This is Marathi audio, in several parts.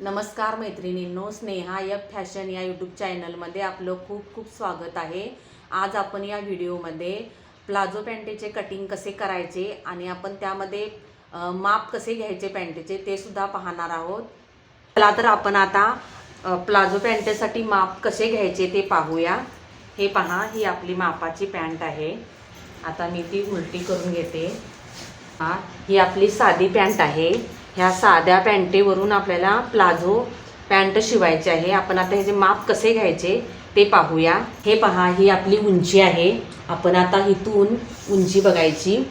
नमस्कार मैत्रिणींनो स्नेहा यप फॅशन या यूट्यूब चॅनलमध्ये आपलं खूप खूप स्वागत आहे. आज आपण या व्हिडिओमध्ये प्लाझो पॅन्टेचे कटिंग कसे करायचे आणि आपण त्यामध्ये माप कसे घ्यायचे पॅन्टेचे ते सुद्धा पाहणार आहोत. चला तर आपण आता प्लाझो पॅन्टेसाठी माप कसे घ्यायचे ते पाहूया. हे पहा ही आपली मापाची पॅन्ट आहे. आता मी ती उलटी करून घेते. हा ही आपली साधी पॅन्ट आहे. ह्या साध्या पॅन्टेवरून आपल्याला प्लाझो पॅन्ट शिवायचे आहे. आपण आता ह्याचे माप कसे घ्यायचे ते पाहूया. हे पहा ही आपली उंची आहे. आपण आता इथून उंची बघायची.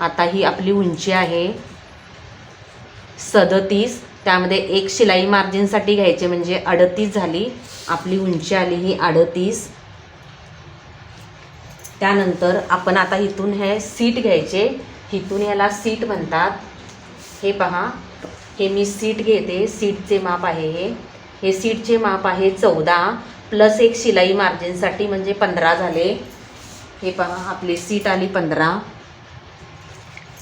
आता ही आपली उंची आहे सदतीस. त्यामध्ये एक शिलाई मार्जिनसाठी घ्यायचे म्हणजे अडतीस झाली. आपली उंची आली ही अडतीस. त्यानंतर आपण आता इथून हे सीट घ्यायचे. इथून ह्याला सीट म्हणतात. हे पहा. हे मी सीट घेते. सीटचे माप आहे हे. हे सीटचे माप आहे चौदा प्लस एक शिलाई मार्जिनसाठी म्हणजे पंधरा झाले. हे पहा आपली सीट आली पंधरा.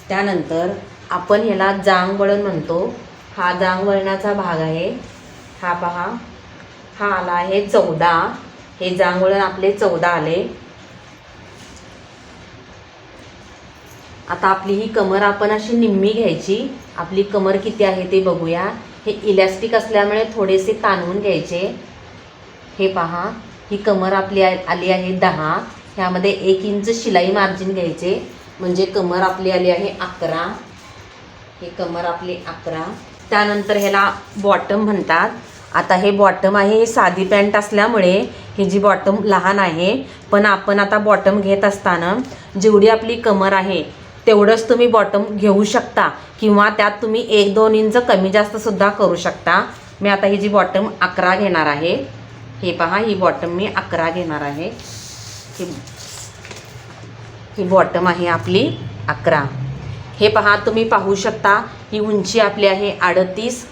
त्यानंतर आपण ह्याला जांग वळण म्हणतो. हा जांग वळणाचा भाग आहे. हा पहा. हा आला आहे चौदा. हे जांग वळण आपले चौदा आले. आता आपली ही कमर आपण अशी निम्मी घ्यायची. आपली कमर किती आहे ते बघूया. हे इलॅस्टिक असल्यामुळे थोडेसे ताणवून घ्यायचे. हे पहा ही कमर आपली आ- आली आहे दहा. ह्यामध्ये एक इंच शिलाई मार्जिन घ्यायचे. म्हणजे कमर आपली आली आहे अकरा. हे कमर आपली अकरा. त्यानंतर ह्याला बॉटम म्हणतात. आता हे बॉटम आहे हे साधी पॅन्ट असल्यामुळे हे जी बॉटम लहान आहे पण आपण आता बॉटम घेत असताना जेवढी आपली कमर आहे तेवढंच तुम्ही बॉटम घेऊ शकता किंवा त्यात तुम्ही एक दोन इंच कमी जास्त सुद्धा करू शकता. मी आता ही जी बॉटम अकरा घेणार आहे हे पहा ही बॉटम मी अकरा घेणार आहे. ही ही बॉटम आहे आपली अकरा. हे पहा तुम्ही पाहू शकता ही उंची आपली आहे अडतीस.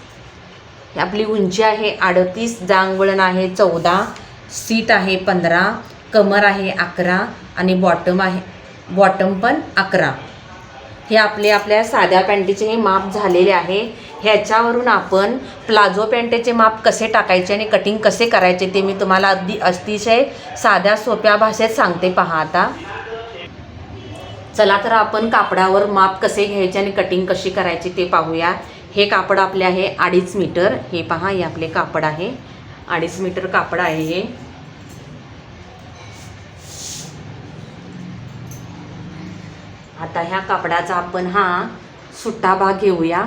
ही आपली उंची आहे अडतीस जांगवळण आहे चौदा सीट आहे पंधरा कमर आहे अकरा आणि बॉटम आहे बॉटम पण अकरा. हे आपले आपल्या साध्या पॅन्टीचे हे माप झालेले आहे. ह्याच्यावरून आपण प्लाझो पॅन्टेचे माप कसे टाकायचे आणि कटिंग कसे करायचे ते मी तुम्हाला अगदी अतिशय साध्या सोप्या भाषेत सांगते. पहा आता. चला तर आपण कापडावर माप कसे घ्यायचे आणि कटिंग कशी करायची ते पाहूया. हे कापड आपले आहे अडीच मीटर. हे पहा हे आपले कापड आहे. अडीच मीटर कापड आहे हे. आता ह्या कापडाचा आपण हा सुट्टा भाग घेऊया.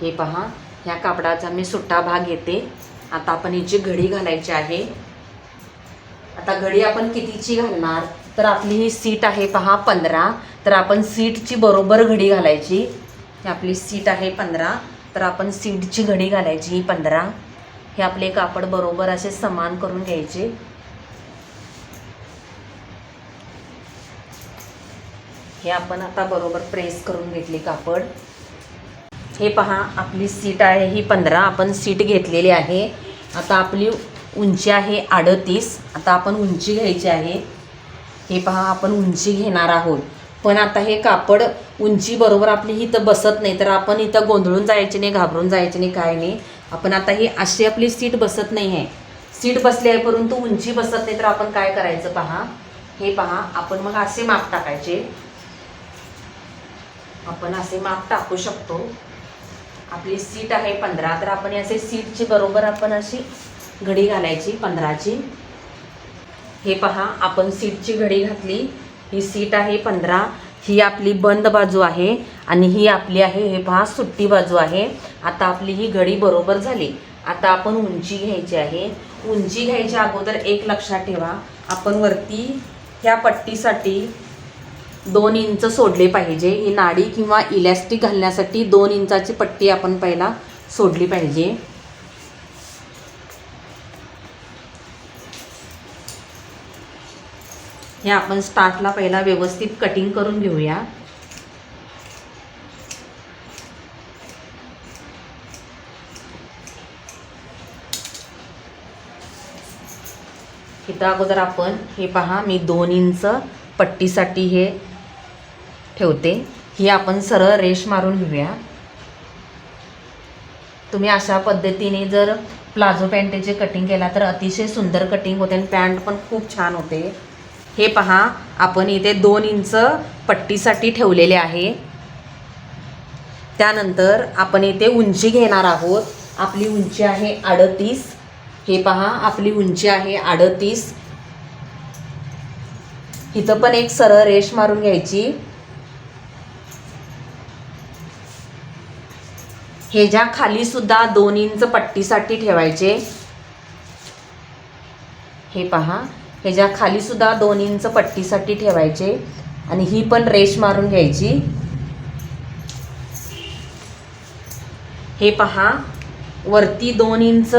हे पहा ह्या कापडाचा मी सुट्टा भाग घेते. आता आपण हिची घडी घालायची आहे. आता घडी आपण कितीची घालणार? तर आपली ही सीट आहे पहा पंधरा. तर आपण सीटची बरोबर घडी घालायची. ही आपली सीट आहे पंधरा. तर आपण सीटची घडी घालायची ही पंधरा. हे आपले कापड बरोबर असे समान करून घ्यायचे. हे आपण आता बरोबर प्रेस करून घेतली कापड. हे पहा आपली सीट आहे ही पंधरा. आपण सीट घेतलेली आहे. आता आपली उंची आहे अडतीस. आता आपण उंची घ्यायची आहे. हे पहा आपण उंची घेणार आहोत. पण आता हे कापड उंची बरोबर आपली इथं बसत नाही तर आपण इथं गोंधळून जायचे नाही घाबरून जायचे नाही काय नाही. आपण आता ही अशी आपली सीट बसत नाही आहे. सीट बसली आहे परंतु उंची बसत नाही तर आपण काय करायचं पहा? हे पहा आपण मग असे माप टाकायचे. आपण असे माप टाकू शकतो. आपली सीट आहे पंधरा तर आपण असे सीटची बरोबर आपण अशी घडी घालायची पंधराची. हे पहा आपण सीटची घडी घातली. ही सीट आहे पंधरा. ही आपली बंद बाजू आहे आणि ही आपली आहे हे पहा सुट्टी बाजू आहे. आता आपली ही घडी बरोबर झाली. आता आपण उंची घ्यायची आहे. उंची घ्यायच्या अगोदर एक लक्षात ठेवा. आपण वरती ह्या पट्टीसाठी दोन इंच सोडले पाहिजे. ही नाडी किंवा इलॅस्टिक घालण्यासाठी दोन इंचाची पट्टी आपण पहिला सोडली पाहिजे. हे आपण स्टार्टला पहिला व्यवस्थित कटिंग करून घेऊया. इथं अगोदर आपण हे पहा मी दोन इंच पट्टीसाठी हे ठेवते. ही आपण सरळ रेष मारून घेऊया. तुम्ही अशा पद्धतीने जर प्लाझो पॅन्टचे कटिंग केला तर अतिशय सुंदर कटिंग होते आणि पॅन्ट पण खूप छान होते. हे पहा आपण इथे दोन इंच पट्टीसाठी ठेवलेले आहे. त्यानंतर आपण इथे उंची घेणार आहोत. आपली उंची आहे अडतीस. हे पहा आपली उंची आहे अडतीस. इथं पण एक सरळ रेष मारून घ्यायची. हे ज्या खाली सुद्धा दोन इंच पट्टीसाठी ठेवायचे. हे पहा हे ज्या खाली सुद्धा दोन इंच पट्टीसाठी ठेवायचे. आणि ही पण रेष मारून घ्यायची. हे पहा वरती दोन इंच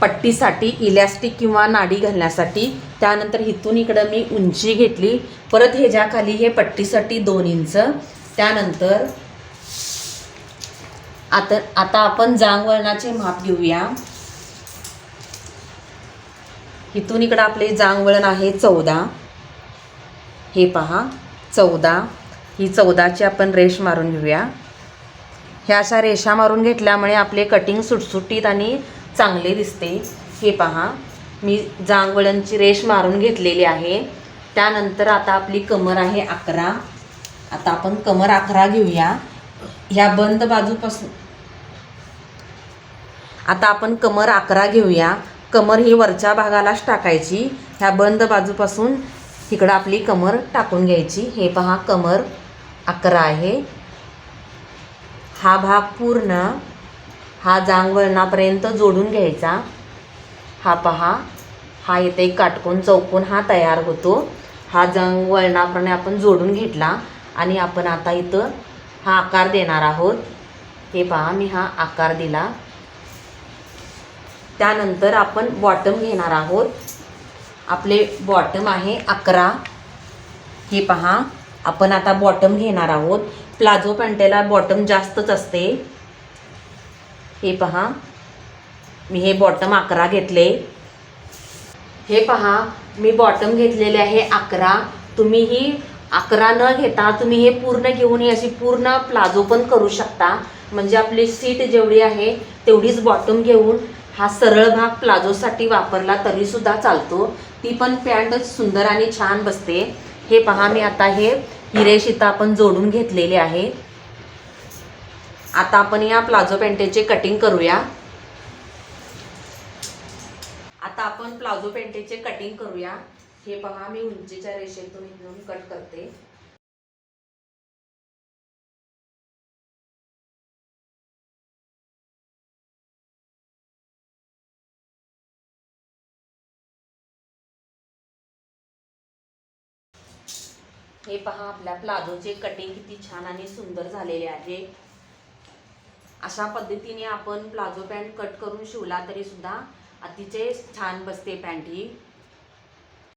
पट्टीसाठी इलॅस्टिक किंवा नाडी घालण्यासाठी. त्यानंतर इथून इकडं मी उंची घेतली. परत ह्याच्या खाली हे पट्टीसाठी दोन इंच. त्यानंतर आता आता आपण जांगवळणाचे माप घेऊया. इथून इकडं आपले जांगवळण आहे चौदा. हे पहा चौदा. ही चौदाची आपण रेष मारून घेऊया. ह्या अशा रेषा मारून घेतल्यामुळे आपले कटिंग सुटसुटीत आणि चांगले दिसते. हे पहा मी जांगवळणची रेष मारून घेतलेली आहे. त्यानंतर आता आपली कमर आहे अकरा. आता आपण कमर अकरा घेऊया. ह्या बंद बाजूपासून. आता आपण कमर अकरा घेऊया. कमर ही वरच्या भागालाच टाकायची. ह्या बंद बाजूपासून तिकडं आपली कमर टाकून घ्यायची. हे पहा कमर अकरा आहे. हा भाग पूर्ण हा जांगवळणापर्यंत जोडून घ्यायचा. हा पहा हा इथे एक काटकोन चौकोन हा तयार होतो. हा जांगवळणाप्रमाणे आपण जोडून घेतला आणि आपण आता इथं हा आकार देणार आहोत. हे पहा मी हा आकार दिला. त्यानंतर आपण बॉटम घेणार आहोत. आपले बॉटम आहे अकरा. हे पहा आपण आता बॉटम घेणार आहोत. प्लाझो पॅन्टेला बॉटम जास्तच असते. हे पहा मी हे बॉटम अकरा घेतले. हे पहा मी बॉटम घेतलेले आहे अकरा. तुम्हीही अकरा न घेता तुम्ही हे पूर्ण घेऊन ही अशी पूर्ण प्लाझो पण करू शकता. म्हणजे आपली सीट जेवढी आहे तेवढीच बॉटम घेऊन हा सरळ भाग प्लाझोसाठी वापरला तरीसुद्धा चालतो. ती पण पॅन्ट सुंदर आणि छान बसते. हे पहा मी आता हे हिरेश आपण जोडून घेतलेले आहे. आता आपण या प्लाझो पॅन्टेचे कटिंग करूया. आता आपण प्लाझो पॅन्टेचे कटिंग करूया. हे पहा मी उंचीच्या रेषेतून इथून कट करते. हे पहा आपल्या प्लाझोचे कटिंग किती छान आणि सुंदर झालेले आहे. अशा पद्धतीने आपण प्लाझो पॅन्ट कट करून शिवला तरी सुद्धा अतिशय छान बसते पॅन्ट ही.